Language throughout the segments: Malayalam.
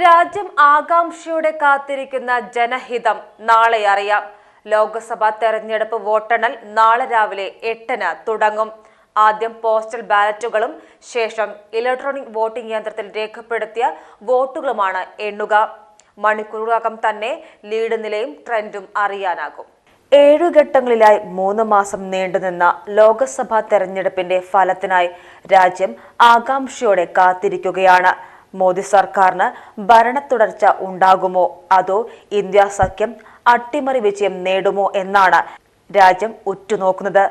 രാജ്യം ആകാംക്ഷയോടെ കാത്തിരിക്കുന്ന ജനഹിതം. നാളെ അറിയാം. ലോക്സഭാ തെരഞ്ഞെടുപ്പ് വോട്ടെണ്ണൽ നാളെ രാവിലെ എട്ടിന് തുടങ്ങും. ആദ്യം പോസ്റ്റൽ ബാലറ്റുകളും ശേഷം ഇലക്ട്രോണിക് വോട്ടിംഗ് യന്ത്രത്തിൽ രേഖപ്പെടുത്തിയ വോട്ടുകളുമാണ് എണ്ണുക. മണിക്കൂറുകൾക്കകം തന്നെ ലീഡ് നിലയും ട്രെൻഡും അറിയാനാകും. ഏഴു ഘട്ടങ്ങളിലായി മൂന്ന് മാസം നീണ്ടുനിന്ന ലോക്സഭാ തെരഞ്ഞെടുപ്പിന്റെ ഫലത്തിനായി രാജ്യം ആകാംക്ഷയോടെ കാത്തിരിക്കുകയാണ്. മോദി സർക്കാരിന് ഭരണ തുടർച്ച ഉണ്ടാകുമോ? അതോ ഇന്ത്യ സഖ്യം അട്ടിമറി വിജയം നേടുമോ എന്നാണ് രാജ്യം ഉറ്റുനോക്കുന്നത്.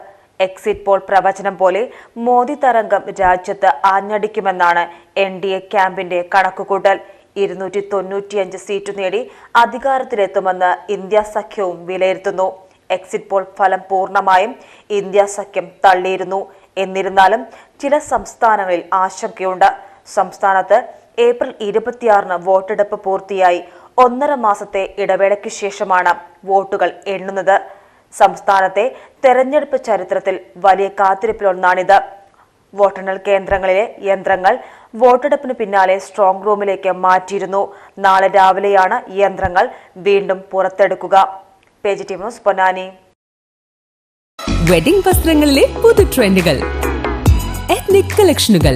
എക്സിറ്റ് പോൾ പ്രവചനം പോലെ മോദി തരംഗം രാജ്യത്ത് ആഞ്ഞടിക്കുമെന്നാണ് എൻ ഡി എ ക്യാമ്പിന്റെ കണക്കുകൂട്ടൽ. ഇരുന്നൂറ്റി തൊണ്ണൂറ്റിയഞ്ച് സീറ്റ് നേടി അധികാരത്തിലെത്തുമെന്ന് ഇന്ത്യ സഖ്യവും വിലയിരുത്തുന്നു. എക്സിറ്റ് പോൾ ഫലം പൂർണമായും ഇന്ത്യ സഖ്യം തള്ളിയിരുന്നു. എന്നിരുന്നാലും ചില സംസ്ഥാനങ്ങളിൽ ആശങ്കയുണ്ട്. സംസ്ഥാനത്ത് ഏപ്രിൽ ഇരുപത്തിയാറിന് വോട്ടെടുപ്പ് പൂർത്തിയായി. ഒന്നര മാസത്തെ ഇടവേളയ്ക്ക് ശേഷമാണ് വോട്ടുകൾ എണ്ണുന്നത്. സംസ്ഥാനത്തെ തെരഞ്ഞെടുപ്പ് ചരിത്രത്തിൽ വലിയ കാത്തിരിപ്പിലൊന്നാണിത്. വോട്ടെണ്ണൽ കേന്ദ്രങ്ങളിലെ യന്ത്രങ്ങൾ വോട്ടെടുപ്പിന് പിന്നാലെ സ്ട്രോങ് റൂമിലേക്ക് മാറ്റിയിരുന്നു. നാളെ രാവിലെയാണ് യന്ത്രങ്ങൾ വീണ്ടും പുറത്തെടുക്കുക. പേജ് പൊന്നാനി. വെഡിംഗ് വസ്ത്രങ്ങളിലെ പുതു ട്രെൻഡുകൾ. എത്നിക് കളക്ഷനുകൾ